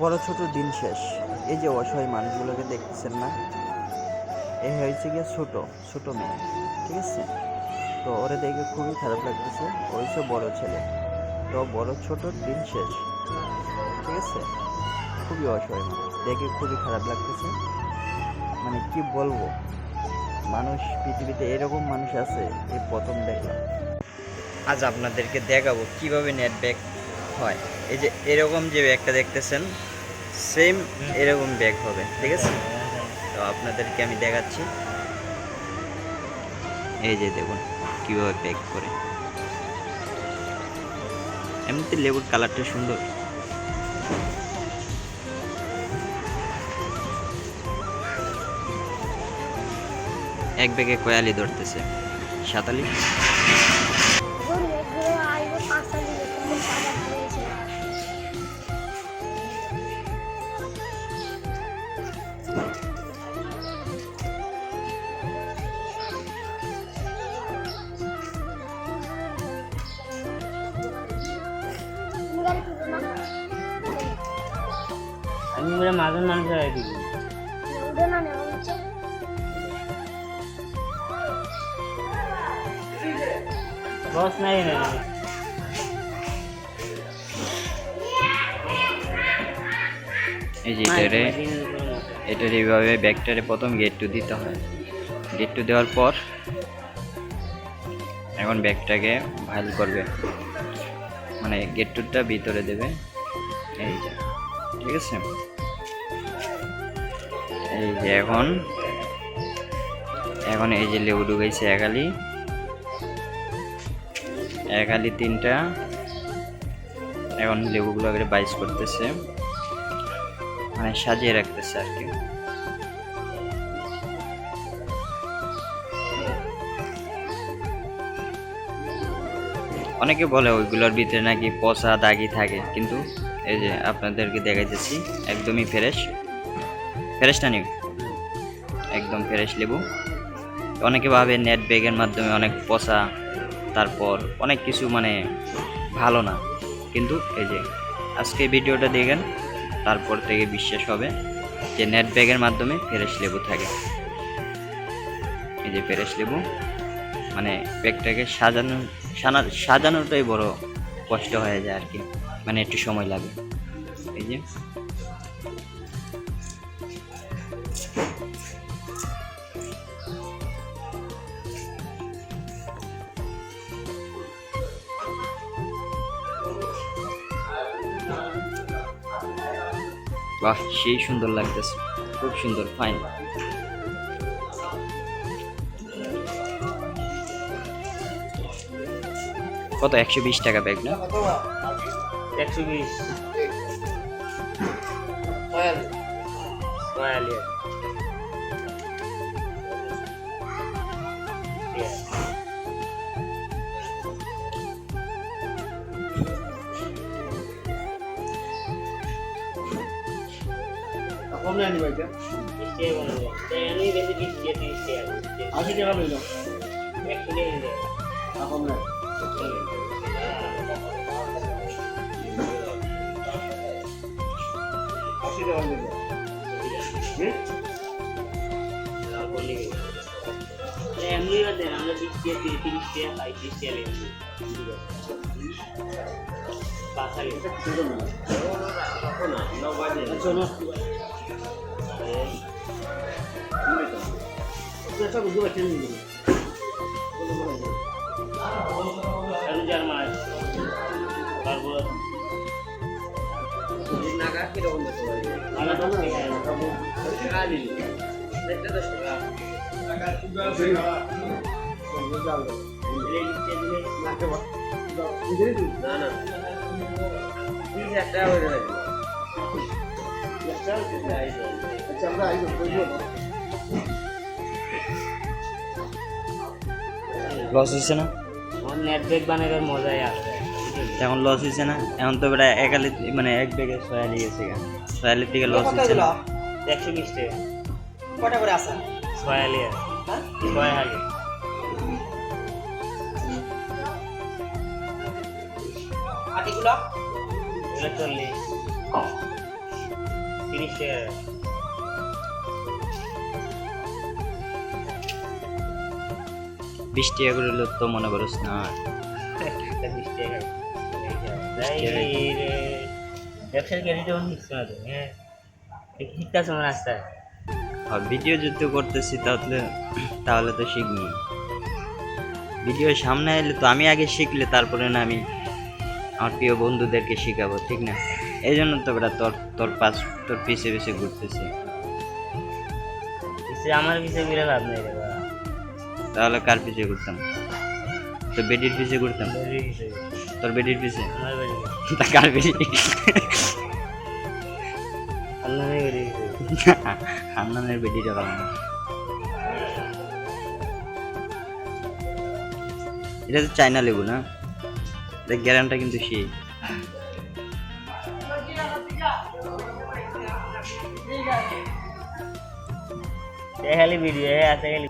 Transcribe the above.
বড় ছোট দিন শেষ। এই যে অসহায় মানুষগুলোকে দেখতেছেন না, এ হয়েছে গিয়ে ছোট ছোট মেয়ে, ঠিক আছে? তো ওরে দেখে খুবই খারাপ লাগতেছে ওই সব বড় ছেলে। তো বড় ছোট দিন শেষ, ঠিক আছে? খুবই অসহায় দেখে খুবই খারাপ লাগতেছে। মানে কি বলব? মানুষ, পৃথিবীতে এরকম মানুষ আছে এই প্রথম দেখলাম। আজ আপনাদেরকে দেখাবো কীভাবে নেট ব্যাগ হয়। এই যে এরকম যে ব্যাগটা দেখতেছেন সেম এরকম ব্যাগ হবে, ঠিক আছে? তো আপনাদেরকে আমি দেখাচ্ছি। এই যে দেখুন, কীভাবে ব্যাগ করে। এমনিতে লেবুর কালারটা সুন্দর। এক ব্যাগে কয়ালি ধরতেছে। সাতালি? ধরুন এগুলো আইব বস নাই না এই যে এটারে এটার এইভাবে ব্যাগটারে প্রথম গেট টু দিতে হয়। গেট টু দেওয়ার পর এখন ব্যাগটাকে ভাইল করবে। মানে গেট টুটা ভিতরে দেবে। এই যে ঠিক আছে? এই যে এখন এখন এই যে লেবু ঢুকাইছে একালি। একালি তিনটা। এখন লেবুগুলো করে বাইস করতেছে। মানে সাজিয়ে রাখতেছে আর কি। অনেকে বলে ওইগুলোর ভিতরে নাকি পচা দাগি থাকে, কিন্তু এই যে আপনাদেরকে দেখাইতেছি, একদমই ফ্রেশ ফ্রেশ না নিউ একদম ফ্রেশ লেবু। অনেকে ভাবে নেট ব্যাগের মাধ্যমে অনেক পচা তারপর অনেক কিছু মানে ভালো না। কিন্তু এই যে, আজকে ভিডিওটা দেখেন, তারপর থেকে বিশ্বাস হবে যে নেট ব্যাগের মাধ্যমে ফ্রেশ লেবু থাকে। এই যে ফ্রেশ লেবু মানে ব্যাগটাকে সাজানো সাজানোটাই বড় কষ্ট হয়ে যায় আর কি মানে একটু সময় লাগে। এই যে। বাহ, সেই সুন্দর লাগতেছে। খুব সুন্দর ফাইন কত, একশো বিশ টাকা ব্যাগ না? একশো বিশ। ঠিক আছে বৃষ্টি হবে না রে। তাই আমি বেশি বৃষ্টি আছে, বৃষ্টি আছে, বৃষ্টি আছে। একশো নিয়ে নিলে। আর বললি কি? এমনি আমরা বৃষ্টি আছে, তিরিশ টাকা, টাকা দশ টাকা নিচে দিলে না না। তিরিশ হাজার টাকা হয়ে লস হয়েছে না। আমার নেট ব্যাগ বানানোর মজাই আছে এখন লস হয়েছে না? এখন তো প্রায় একালি মানে এক ব্যাগে ছয়ালি গেছে গা। ছয়ালির থেকে লস হয়েছে না? একশো বিশ টাকা। কটা করে আসা ছয়ালি আছে। ছয় হাজার। আটিগুলো এগুলো চল্লিশ তিরিশ। বিশ টাকা করে তো মনে না। বিশ টাকা ব্যবসার না হ্যাঁ? শিখতেছে মনে ভিডিও যদি করতেছি তাহলে তাহলে তো শিখবি। ভিডিও সামনে এলে তো আমি আগে শিখলে তারপরে না আমি আমার প্রিয় বন্ধুদেরকে শেখাবো ঠিক না? এই জন্য তো বেটা তোর তোর পাশ তোর পিছে পিছে ঘুরতেছি। আমার পিছিয়ে ঘুরে লাভ নেই রে তাহলে কার পিছে ঘুরতাম? তোর বেডির পিছে ঘুরতাম? তোর বেডির পিছে? তা কার বেডি? হান্নানের বেডিটা ভালো না। এটা তো চাইনা লেবু না? গ্যারান্টা কিন্তু সেই। খালি ভিডিও আছে খালি।